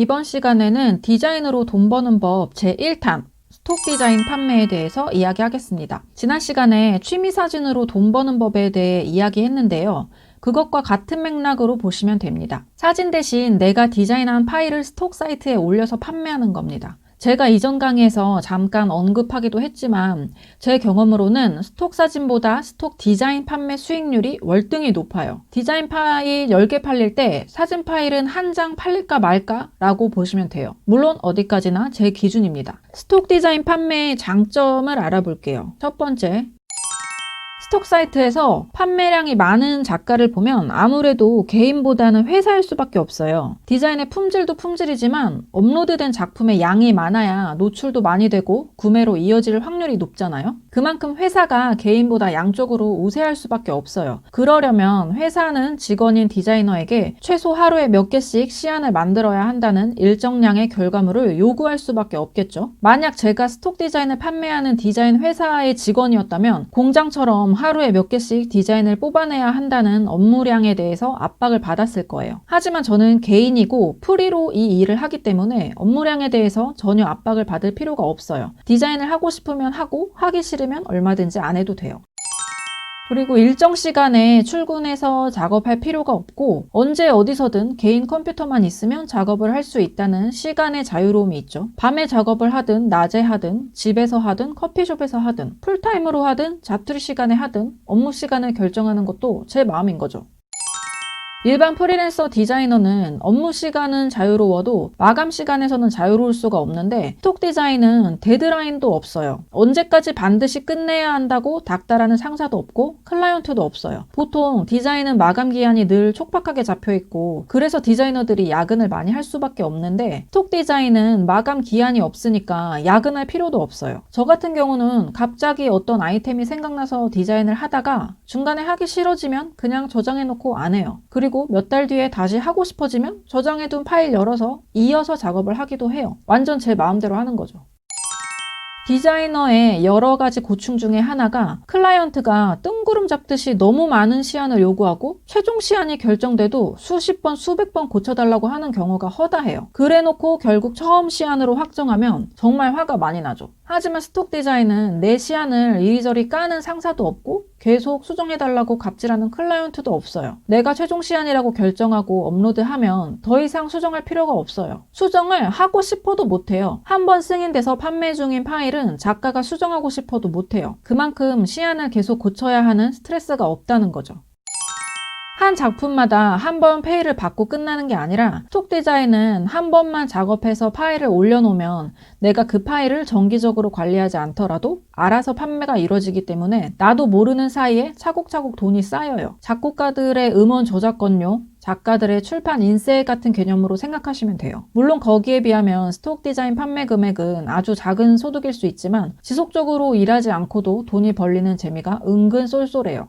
이번 시간에는 디자인으로 돈 버는 법 제1탄 스톡 디자인 판매에 대해서 이야기하겠습니다. 지난 시간에 취미 사진으로 돈 버는 법에 대해 이야기했는데요. 그것과 같은 맥락으로 보시면 됩니다. 사진 대신 내가 디자인한 파일을 스톡 사이트에 올려서 판매하는 겁니다. 제가 이전 강의에서 잠깐 언급하기도 했지만 제 경험으로는 스톡 사진보다 스톡 디자인 판매 수익률이 월등히 높아요. 디자인 파일 10개 팔릴 때 사진 파일은 한 장 팔릴까 말까 라고 보시면 돼요. 물론 어디까지나 제 기준입니다. 스톡 디자인 판매의 장점을 알아볼게요. 첫 번째, 스톡 사이트에서 판매량이 많은 작가를 보면 아무래도 개인보다는 회사일 수밖에 없어요. 디자인의 품질도 품질이지만 업로드된 작품의 양이 많아야 노출도 많이 되고 구매로 이어질 확률이 높잖아요. 그만큼 회사가 개인보다 양쪽으로 우세할 수밖에 없어요. 그러려면 회사는 직원인 디자이너에게 최소 하루에 몇 개씩 시안을 만들어야 한다는 일정량의 결과물을 요구할 수밖에 없겠죠. 만약 제가 스톡 디자인을 판매하는 디자인 회사의 직원이었다면 공장처럼 하루에 몇 개씩 디자인을 뽑아내야 한다는 업무량에 대해서 압박을 받았을 거예요. 하지만 저는 개인이고 프리로 이 일을 하기 때문에 업무량에 대해서 전혀 압박을 받을 필요가 없어요. 디자인을 하고 싶으면 하고 하기 싫으면 얼마든지 안 해도 돼요. 그리고 일정 시간에 출근해서 작업할 필요가 없고 언제 어디서든 개인 컴퓨터만 있으면 작업을 할 수 있다는 시간의 자유로움이 있죠. 밤에 작업을 하든 낮에 하든 집에서 하든 커피숍에서 하든 풀타임으로 하든 자투리 시간에 하든 업무 시간을 결정하는 것도 제 마음인 거죠. 일반 프리랜서 디자이너는 업무 시간은 자유로워도 마감 시간에서는 자유로울 수가 없는데 스톡 디자인은 데드라인도 없어요. 언제까지 반드시 끝내야 한다고 닥달하는 상사도 없고 클라이언트도 없어요. 보통 디자인은 마감 기한이 늘 촉박하게 잡혀 있고 그래서 디자이너들이 야근을 많이 할 수밖에 없는데 스톡 디자인은 마감 기한이 없으니까 야근할 필요도 없어요. 저 같은 경우는 갑자기 어떤 아이템이 생각나서 디자인을 하다가 중간에 하기 싫어지면 그냥 저장해 놓고 안 해요. 그리고 몇 달 뒤에 다시 하고 싶어지면 저장해둔 파일 열어서 이어서 작업을 하기도 해요. 완전 제 마음대로 하는 거죠. 디자이너의 여러 가지 고충 중에 하나가 클라이언트가 뜬 구름 잡듯이 너무 많은 시안을 요구하고 최종 시안이 결정돼도 수십 번, 수백 번 고쳐달라고 하는 경우가 허다해요. 그래놓고 결국 처음 시안으로 확정하면 정말 화가 많이 나죠. 하지만 스톡 디자인은 내 시안을 이리저리 까는 상사도 없고 계속 수정해달라고 갑질하는 클라이언트도 없어요. 내가 최종 시안이라고 결정하고 업로드하면 더 이상 수정할 필요가 없어요. 수정을 하고 싶어도 못해요. 한 번 승인돼서 판매 중인 파일은 작가가 수정하고 싶어도 못해요. 그만큼 시안을 계속 고쳐야 하는 스트레스가 없다는 거죠. 한 작품마다 한 번 페이를 받고 끝나는 게 아니라 스톡 디자인은 한 번만 작업해서 파일을 올려놓으면 내가 그 파일을 정기적으로 관리하지 않더라도 알아서 판매가 이루어지기 때문에 나도 모르는 사이에 차곡차곡 돈이 쌓여요. 작곡가들의 음원 저작권료, 작가들의 출판 인세 같은 개념으로 생각하시면 돼요. 물론 거기에 비하면 스톡 디자인 판매 금액은 아주 작은 소득일 수 있지만 지속적으로 일하지 않고도 돈이 벌리는 재미가 은근 쏠쏠해요.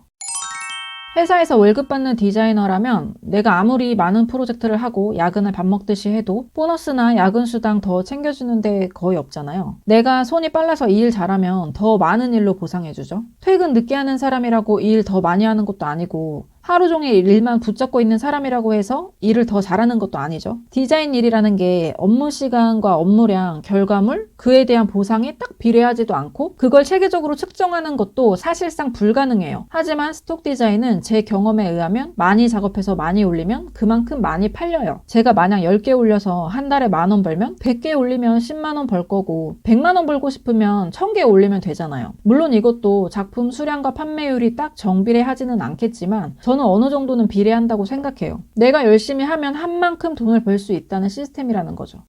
회사에서 월급 받는 디자이너라면 내가 아무리 많은 프로젝트를 하고 야근을 밥 먹듯이 해도 보너스나 야근 수당 더 챙겨주는 데 거의 없잖아요. 내가 손이 빨라서 이 일 잘하면 더 많은 일로 보상해주죠. 퇴근 늦게 하는 사람이라고 일 더 많이 하는 것도 아니고 하루 종일 일만 붙잡고 있는 사람이라고 해서 일을 더 잘하는 것도 아니죠. 디자인 일이라는 게 업무 시간과 업무량, 결과물, 그에 대한 보상이 딱 비례하지도 않고 그걸 체계적으로 측정하는 것도 사실상 불가능해요. 하지만 스톡 디자인은 제 경험에 의하면 많이 작업해서 많이 올리면 그만큼 많이 팔려요. 제가 만약 10개 올려서 한 달에 만 원 벌면 100개 올리면 10만 원 벌 거고 100만 원 벌고 싶으면 1000개 올리면 되잖아요. 물론 이것도 작품 수량과 판매율이 딱 정비례하지는 않겠지만 저는 어느 정도는 비례한다고 생각해요. 내가 열심히 하면 한 만큼 돈을 벌 수 있다는 시스템이라는 거죠.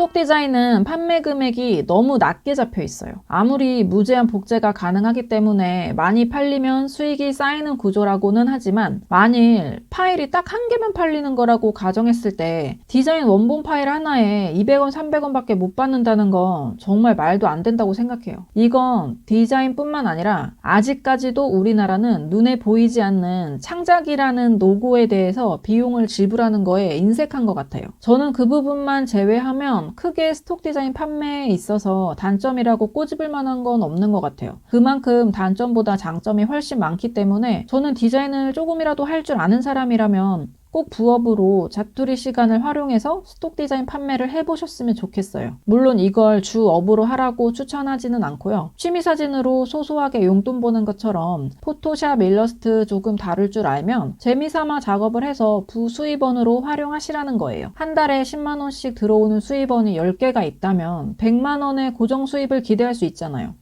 스톡 디자인은 판매 금액이 너무 낮게 잡혀 있어요. 아무리 무제한 복제가 가능하기 때문에 많이 팔리면 수익이 쌓이는 구조라고는 하지만 만일 파일이 딱 한 개만 팔리는 거라고 가정했을 때 디자인 원본 파일 하나에 200원, 300원밖에 못 받는다는 건 정말 말도 안 된다고 생각해요. 이건 디자인뿐만 아니라 아직까지도 우리나라는 눈에 보이지 않는 창작이라는 노고에 대해서 비용을 지불하는 거에 인색한 것 같아요. 저는 그 부분만 제외하면 크게 스톡 디자인 판매에 있어서 단점이라고 꼬집을 만한 건 없는 것 같아요. 그만큼 단점보다 장점이 훨씬 많기 때문에 저는 디자인을 조금이라도 할 줄 아는 사람이라면 꼭 부업으로 자투리 시간을 활용해서 스톡 디자인 판매를 해보셨으면 좋겠어요. 물론 이걸 주업으로 하라고 추천하지는 않고요. 취미 사진으로 소소하게 용돈 버는 것처럼 포토샵, 일러스트 조금 다룰 줄 알면 재미삼아 작업을 해서 부수입원으로 활용하시라는 거예요. 한 달에 10만 원씩 들어오는 수입원이 10개가 있다면 100만 원의 고정 수입을 기대할 수 있잖아요.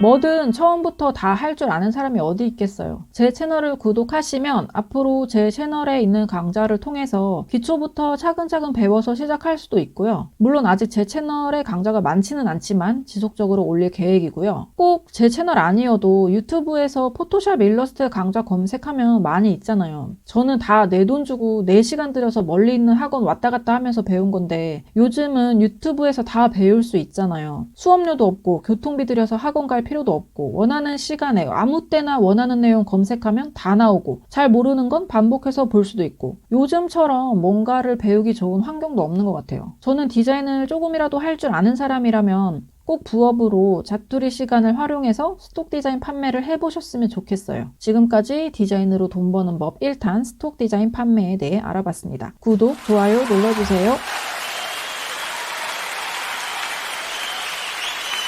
뭐든 처음부터 다 할 줄 아는 사람이 어디 있겠어요. 제 채널을 구독하시면 앞으로 제 채널에 있는 강좌를 통해서 기초부터 차근차근 배워서 시작할 수도 있고요. 물론 아직 제 채널에 강좌가 많지는 않지만 지속적으로 올릴 계획이고요. 꼭 제 채널 아니어도 유튜브에서 포토샵 일러스트 강좌 검색하면 많이 있잖아요. 저는 다 내 돈 주고 4시간 들여서 멀리 있는 학원 왔다 갔다 하면서 배운 건데 요즘은 유튜브에서 다 배울 수 있잖아요. 수업료도 없고 교통비 들여서 학원 갈 필요도 없고 원하는 시간에 아무 때나 원하는 내용 검색하면 다 나오고 잘 모르는 건 반복해서 볼 수도 있고 요즘처럼 뭔가를 배우기 좋은 환경도 없는 것 같아요. 저는 디자인을 조금이라도 할 줄 아는 사람이라면 꼭 부업으로 자투리 시간을 활용해서 스톡 디자인 판매를 해보셨으면 좋겠어요. 지금까지 디자인으로 돈 버는 법 1탄 스톡 디자인 판매에 대해 알아봤습니다. 구독, 좋아요 눌러주세요.